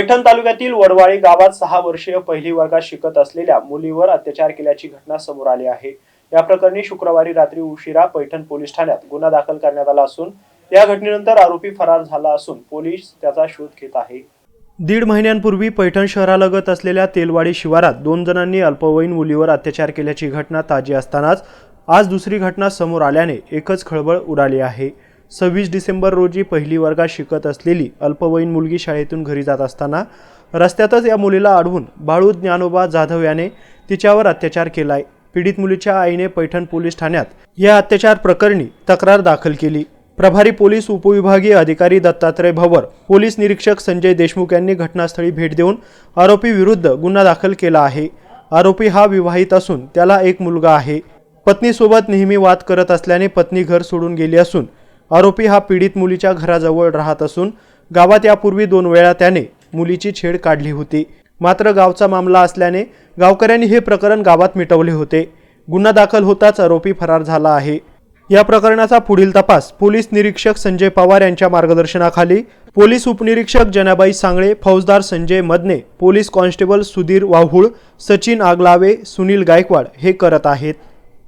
पैठण तालुक्यातील वडवाळी गावात सहा वर्षीय पहिली वर्गात शिकत असलेल्या मुलीवर अत्याचार केल्याची घटना समोर आली आहे. या प्रकरणी शुक्रवारी रात्री उशिरा पैठण पोलीस ठाण्यात गुन्हा दाखल करण्यात आला असून या घटनेनंतर आरोपी फरार झाला असून पोलीस त्याचा शोध घेत आहे. दीड महिन्यांपूर्वी पैठण शहरालगत असलेल्या तेलवाडी शिवारात दोन जणांनी अल्पवयीन मुलीवर अत्याचार केल्याची घटना ताजी असतानाच आज दुसरी घटना समोर आल्याने एकच खळबळ उडाली आहे. सव्वीस डिसेंबर रोजी पहिली वर्गात शिकत असलेली अल्पवयीन मुलगी शाळेतून घरी जात असताना रस्त्यातच या मुलीला अडवून बाळू ज्ञानोबा जाधव याने तिच्यावर अत्याचार केलाय. पीडित मुलीच्या आईने पैठण पोलीस ठाण्यात या अत्याचार प्रकरणी तक्रार दाखल केली. प्रभारी पोलीस उपविभागीय अधिकारी दत्तात्रय भवर पोलीस निरीक्षक संजय देशमुख यांनी घटनास्थळी भेट देऊन आरोपी विरुद्ध गुन्हा दाखल केला आहे. आरोपी हा विवाहित असून त्याला एक मुलगा आहे. पत्नीसोबत नेहमी वाद करत असल्याने पत्नी घर सोडून गेली असून आरोपी हा पीडित मुलीच्या घराजवळ राहत असून गावात यापूर्वी दोन वेळा त्याने मुलीची छेड काढली होती. मात्र गावचा मामला असल्याने गावकऱ्यांनी हे प्रकरण गावात मिटवले होते. गुन्हा दाखल होताच आरोपी फरार झाला आहे. या प्रकरणाचा पुढील तपास पोलीस निरीक्षक संजय पवार यांच्या मार्गदर्शनाखाली पोलीस उपनिरीक्षक जनाबाई सांगळे फौजदार संजय मदने पोलीस कॉन्स्टेबल सुधीर वाहुळ सचिन आगलावे सुनील गायकवाड हे करत आहेत.